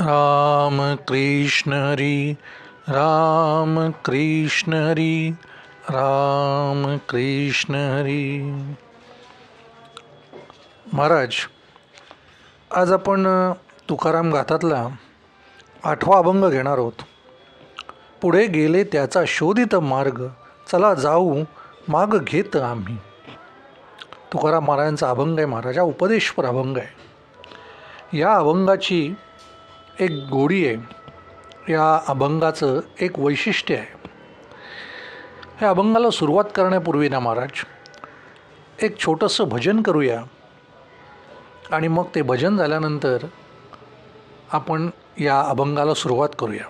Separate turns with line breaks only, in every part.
राम कृष्ण हरी राम कृष्ण हरी राम कृष्ण हरी महाराज आज आपण तुकाराम गाथातला आठवा अभंग घेणार आहोत. पुढे गेले त्याचा शोधित मार्ग चला जाऊ माग घेत आम्ही. तुकाराम महाराजांचा अभंग आहे महाराजा उपदेशपर अभंग आहे. या अभंगाची एक गोडी आहे. या अभंगाचं एक वैशिष्ट्य आहे. या अभंगाला सुरुवात करण्यापूर्वी ना महाराज एक छोटंसं भजन करूया. आणि मग ते भजन झाल्यानंतर आपण या अभंगाला सुरुवात करूया.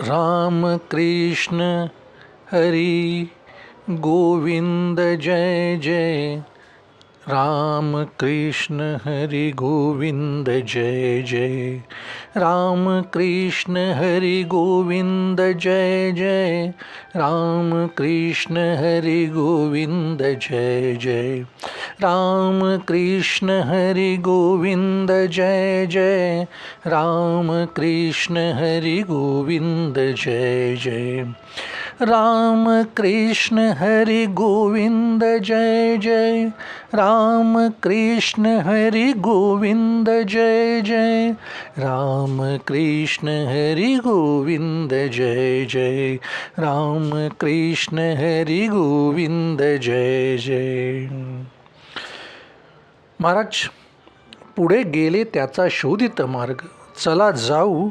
राम कृष्ण हरी गोविंद जय जय. राम कृष्ण हरी गोविंद जय जय। राम कृष्ण हरी गोविंद जय जय। राम कृष्ण हरी गोविंद जय जय। राम कृष्ण हरी गोविंद जय जय। राम कृष्ण हरी गोविंद जय जय। राम कृष्ण हरी गोविंद जय जय। राम कृष्ण हरी गोविंद जय जय। राम कृष्ण हरी गोविंद जय जय। राम कृष्ण हरी गोविंद जय जय। महाराज पुढे गेले त्याचा शोधित मार्ग. चला जाऊ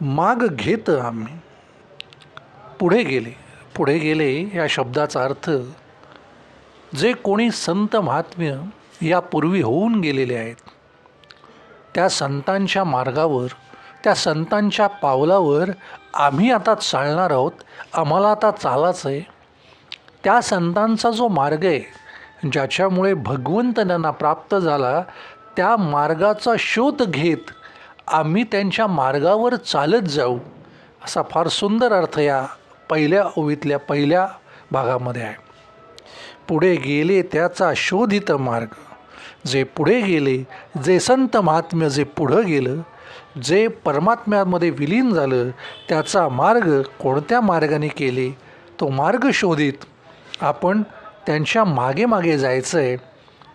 माग घेत आम्ही. पुढे गेले. पुढे गेले या शब्दाचा अर्थ जे कोणी संत महात्म्य यापूर्वी होऊन गेलेले आहेत त्या संतांच्या मार्गावर त्या संतांच्या पावलावर आम्ही आता चालणार आहोत आम्हाला आता चालायचं आहे त्या संतांचा जो मार्ग आहे ज्याच्यामुळे भगवंत त्यांना प्राप्त झाला त्या मार्गाचा शोध घेत आम्ही त्यांच्या मार्गावर चालत जाऊ असा फार सुंदर अर्थ या पहिल्या ओवीतल्या पहिल्या भागामध्ये आहे. पुढे गेले त्याचा शोधित मार्ग. जे पुढे गेले जे संत महात्म्य जे पुढं गेलं जे परमात्म्यामध्ये विलीन झालं त्याचा मार्ग कोणत्या मार्गाने केले तो मार्ग शोधित आपण त्यांच्या मागे मागे जायचं आहे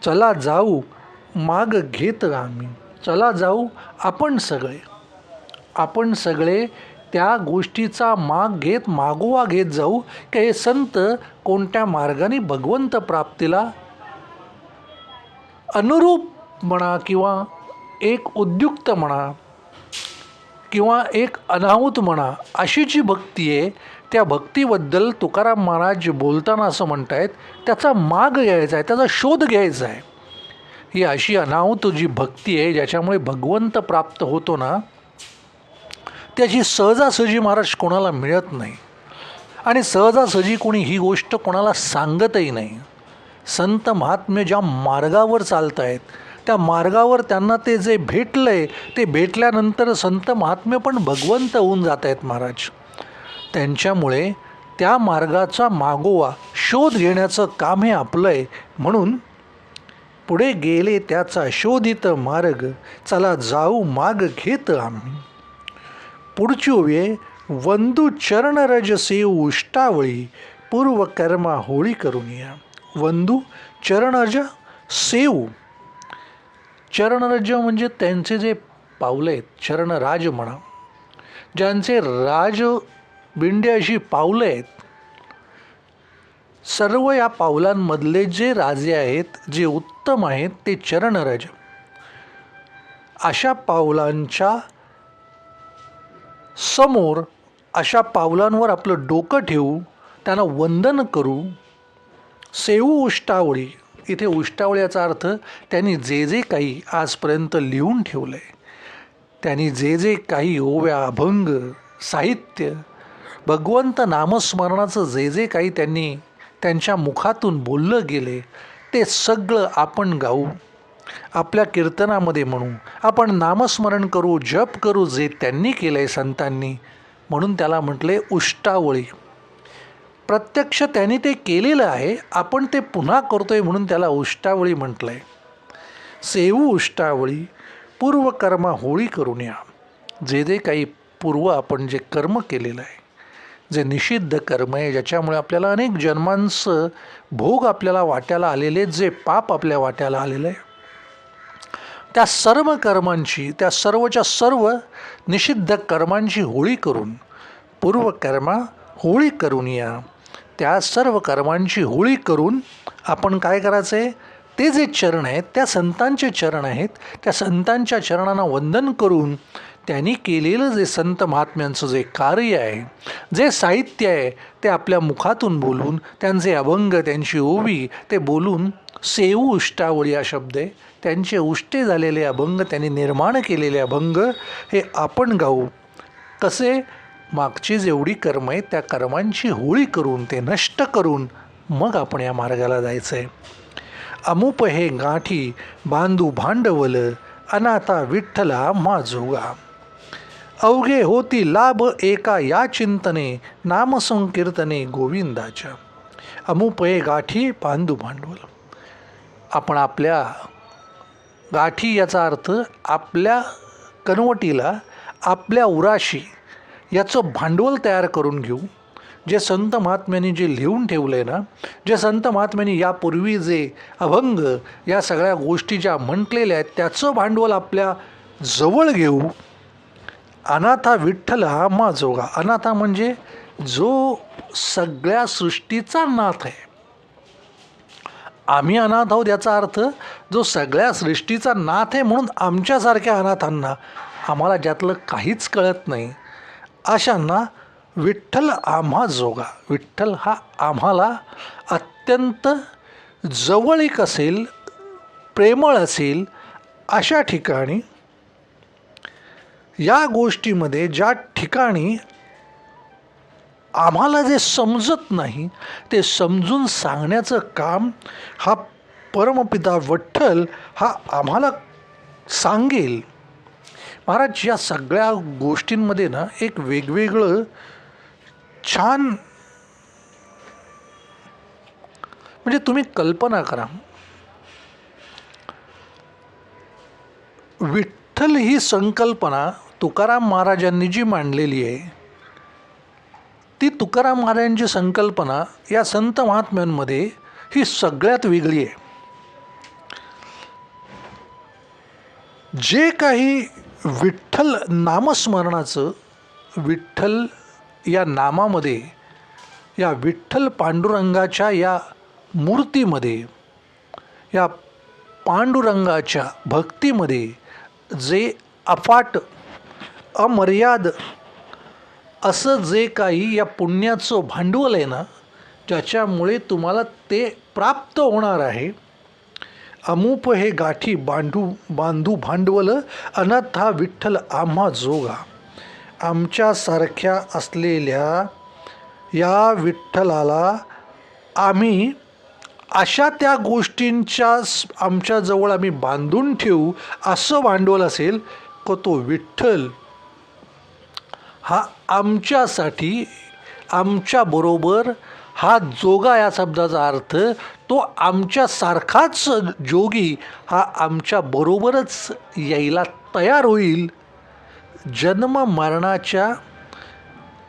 चला जाऊ माग घेत आम्ही. चला जाऊ आपण सगळे. आपण सगळे त्या गोष्टीचा माग घेत मागोवा घेत जाऊ की हे संत कोणत्या मार्गाने भगवंत प्राप्तीला अनुरूप म्हणा किंवा एक उद्युक्त म्हणा किंवा एक अनाहूत म्हणा अशी जी भक्ती आहे त्या भक्तीबद्दल तुकाराम महाराज बोलताना असं म्हणत आहेत त्याचा माग घ्यायचा आहे त्याचा शोध घ्यायचा आहे. ही अशी अनाहूत जी भक्ती आहे ज्याच्यामुळे भगवंत प्राप्त होतो ना त्याची सहजासहजी महाराज कोणाला मिळत नाही. आणि सहजासहजी कोणी ही गोष्ट कोणाला सांगतही नाही. संत महात्म्य ज्या मार्गावर चालत आहेत त्या मार्गावर त्यांना ते जे भेटलं आहे ते भेटल्यानंतर संत महात्म्य पण भगवंत होऊन जात आहेत महाराज. त्यांच्यामुळे त्या मार्गाचा मागोवा शोध घेण्याचं काम हे आपलं आहे म्हणून पुढे गेले त्याचा शोधित मार्ग चला जाऊ माग घेत आम्ही. पुढची ओवी आहे वंदू चरणरज सेव उष्टावळी पूर्वकर्मा होळी करून या वंदू चरणरज सेऊ चरणरज म्हणजे त्यांचे जे पावलं आहेत चरणराज म्हणा. ज्यांचे राज बिंडे अशी पावलं आहेत सर्व या पावलांमधले जे राजे आहेत जे उत्तम आहेत ते चरणरज अशा पावलांच्या समोर अशा पावलांवर आपलं डोकं ठेवू त्यांना वंदन करू. सेवू उष्टावळी. इथे उष्टावळ्याचा अर्थ त्यांनी जे जे काही आजपर्यंत लिहून ठेवलं आहे त्यांनी जे जे काही ओव्या अभंग साहित्य भगवंत नामस्मरणाचं जे जे काही त्यांनी त्यांच्या मुखातून बोललं गेले ते सगळं आपण गाऊ. आपल्या कीर्तनामध्ये म्हणू आपण नामस्मरण करू जप करू जे त्यांनी केलं आहे संतांनी. म्हणून त्याला म्हटले उष्टावळी. प्रत्यक्ष त्यांनी ते केलेलं आहे आपण ते पुन्हा करतोय म्हणून त्याला उष्टावळी म्हटलं आहे सेवू उष्टावळी पूर्वकर्मा होळी करून या. जे जे काही पूर्व आपण जे कर्म केलेलं आहे जे निषिद्ध कर्म आहे ज्याच्यामुळे आपल्याला अनेक जन्मांचं भोग आपल्याला वाट्याला आलेले जे पाप आपल्या वाट्याला आलेलं आहे त्या सर्व कर्मांची त्या सर्वच्या सर्व निषिद्ध कर्मांची होळी करून पूर्वकर्मा होळी करून या. त्या सर्व कर्मांची होळी करून आपण काय करायचं आहे ते जे चरण आहेत त्या संतांचे चरण आहेत त्या संतांच्या चरणांना वंदन करून त्यांनी केलेलं जे संत महात्म्यांचं जे कार्य आहे जे साहित्य आहे ते आपल्या मुखातून बोलून त्यांचे अभंग त्यांची ओवी ते बोलून सेऊ उष्टावळी हा शब्द आहे. त्यांचे उष्टे झालेले अभंग त्यांनी निर्माण केलेले अभंग हे आपण गाऊ. कसे मागची जेवढी कर्म आहेत त्या कर्मांची होळी करून ते नष्ट करून मग आपण या मार्गाला जायचं आहे अमुप हे गाठी बांधू भांडवल अनाथा विठ्ठला माजोगा अवघे होती लाभ एका या चिंतने नामसंकीर्तने गोविंदाच्या. अमुपये गाठी पांडू भांडवल. आपण आपल्या गाठी याचा अर्थ आपल्या कनवटीला आपल्या उराशी याचं भांडवल तयार करून घेऊ. जे संत महात्म्यांनी जे लिहून ठेवलं आहे ना जे संत महात्म्यांनी यापूर्वी जे अभंग या सगळ्या गोष्टी ज्या म्हटलेल्या आहेत त्याचं भांडवल आपल्या जवळ घेऊ. अनाथा विठ्ठल हा माझोगा अनाथा म्हणजे जो सगळ्या सृष्टीचा नाथ आहे. आम्ही अनाथ आहोत याचा अर्थ जो सगळ्या सृष्टीचा नाथ आहे म्हणून आमच्यासारख्या अनाथांना आम्हाला ज्यातलं काहीच कळत नाही अशांना विठ्ठल आम्हा जोगा. विठ्ठल हा आम्हाला अत्यंत जवळीक असेल प्रेमळ असेल अशा ठिकाणी या गोष्टीमध्ये ज्या ठिकाणी आम्हाला जे समजत नाही ते समजून सांगण्याचं काम हा परमपिता विठ्ठल हा आम्हाला सांगेल. महाराज या सगळ्या गोष्टींमध्ये ना एक वेगवेगळं छान म्हणजे तुम्ही कल्पना करा. विठ्ठल ही संकल्पना तुकाराम महाराजांनी जी मांडलेली आहे ती तुकाराम महाराजांची संकल्पना या संत महात्म्यांमध्ये ही सगळ्यात वेगळी आहे. जे काही विठ्ठल नामस्मरणाचं विठ्ठल या नामामध्ये या विठ्ठल पांडुरंगाच्या या मूर्तीमध्ये या पांडुरंगाच्या भक्तीमध्ये जे अफाट अमर्याद. असं जे काही या पुण्याचं भांडवल आहे ना ज्याच्यामुळे तुम्हाला ते प्राप्त होणार आहे. अमूप हे गाठी बांधू बांधू भांडवल अनाथ हा विठ्ठल आम्हा जोगा. आमच्यासारख्या असलेल्या या विठ्ठलाला आम्ही अशा त्या गोष्टींच्या आमच्याजवळ आम्ही बांधून ठेवू असं भांडवल असेल का तो विठ्ठल. हा आमच्यासाठी आमच्याबरोबर हा जोगा या शब्दाचा अर्थ तो आमच्यासारखाच जोगी हा आमच्याबरोबरच यायला तयार होईल. जन्म मरणाच्या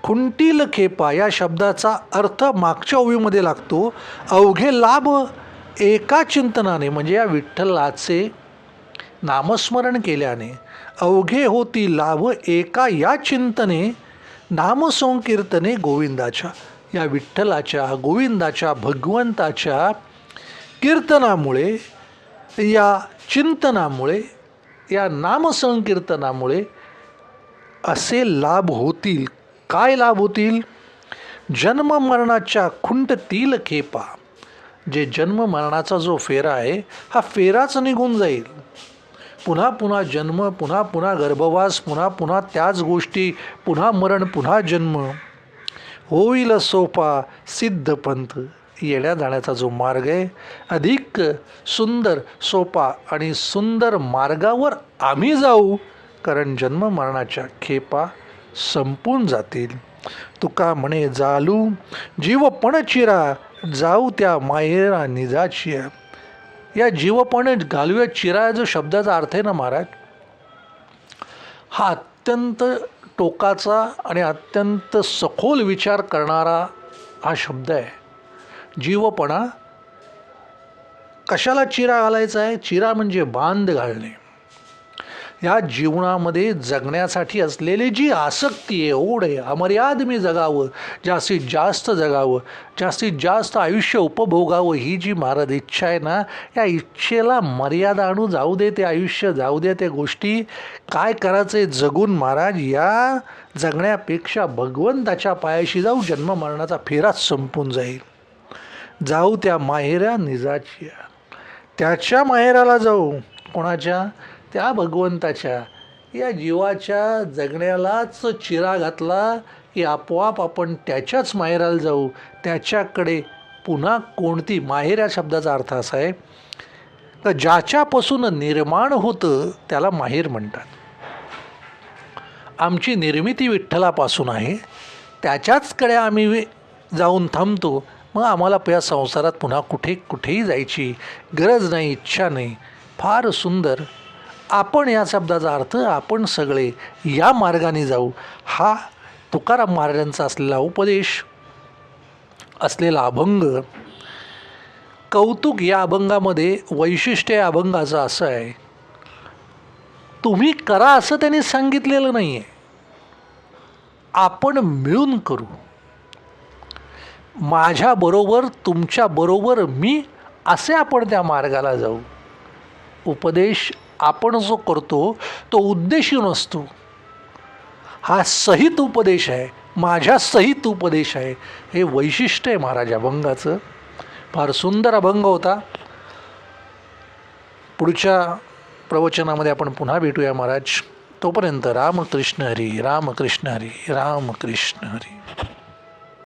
खुंटील खेपा या शब्दाचा अर्थ मागच्या ओवीमध्ये लागतो. अवघे लाभ एका चिंतनाने म्हणजे या विठ्ठलाचे नामस्मरण केल्याने अवघे होती लाभ एका या चिंतने नामसंकीर्तने गोविंदाच्या या विठ्ठलाच्या गोविंदाच्या भगवंताच्या कीर्तनामुळे या चिंतनामुळे या नामसंकीर्तनामुळे असे लाभ होतील. काय लाभ होतील? जन्म मरणाच्या खुंटतील खेपा जे जन्म मरणाचा जो फेरा आहे हा फेराच निघून जाईल. पुन्हा पुन्हा जन्म पुन्हा पुन्हा गर्भवास पुन्हा पुन्हा त्याच गोष्टी पुन्हा मरण पुन्हा जन्म. होईल सोपा सिद्ध पंथ. येण्या जाण्याचा जो मार्ग आहे अधिक सुंदर सोपा आणि सुंदर मार्गावर आम्ही जाऊ कारण जन्म मरणाच्या खेपा संपून जातील. तुका म्हणे जालू जीव पण चिरा जाऊ त्या मायेरा निजाची या जीवपणे घालूया चिरा जो शब्दाचा अर्थ आहे ना महाराज? हा अत्यंत टोकाचा आणि अत्यंत सखोल विचार करणारा हा शब्द आहे. जीवपणा कशाला चिरा घालायचा आहे? चिरा म्हणजे बांध घालणे. या जीवनामध्ये जगण्यासाठी असलेली जी आसक्ती आहे ओढ आहे अमर्याद मी जगावं जास्तीत जास्त जगावं जास्तीत जास्त आयुष्य उपभोगावं ही जी महाराज इच्छा आहे ना या इच्छेला मर्यादा आणू जाऊ दे ते आयुष्य जाऊ दे त्या गोष्टी. काय करायचं जगून महाराज? या जगण्यापेक्षा भगवंताच्या पायाशी जाऊ जन्म मरणाचा फेराच संपून जाईल. जाऊ त्या माहेऱ्या निजाच्या. त्याच्या माहेराला जाऊ. कोणाच्या? त्या भगवंताच्या या जीवाच्या जगण्यालाच चिरा घातला की आपोआप आपण त्याच्याच माहेराला जाऊ. त्याच्याकडे पुन्हा कोणती माहेर या शब्दाचा अर्थ असा आहे? तर ज्याच्यापासून निर्माण होतं त्याला माहेर म्हणतात. आमची निर्मिती विठ्ठलापासून आहे. त्याच्याचकडे आम्ही जाऊन थांबतो. मग आम्हाला या संसारात पुन्हा कुठे कुठेही जायची गरज नाही इच्छा नाही. फार सुंदर आपण या शब्दाचा अर्थ आपण सगळे या मार्गाने जाऊ. हा तुकाराम महाराजांचा असलेला उपदेश असलेला अभंग कौतुक या अभंगामध्ये वैशिष्ट्य या अभंगाचं असं आहे. तुम्ही करा असं त्यांनी सांगितलेलं नाही आहे आपण मिळून करू. माझ्याबरोबर तुमच्याबरोबर मी असे आपण त्या मार्गाला जाऊ. उपदेश आपण जो करतो तो उद्देशी नसतो हा सहित उपदेश आहे माझ्या सहित उपदेश आहे हे वैशिष्ट्य आहे महाराज अभंगाचं. फार सुंदर अभंग होता. पुढच्या प्रवचनामध्ये आपण पुन्हा भेटूया महाराज. तोपर्यंत रामकृष्ण हरी रामकृष्ण हरी रामकृष्ण हरी.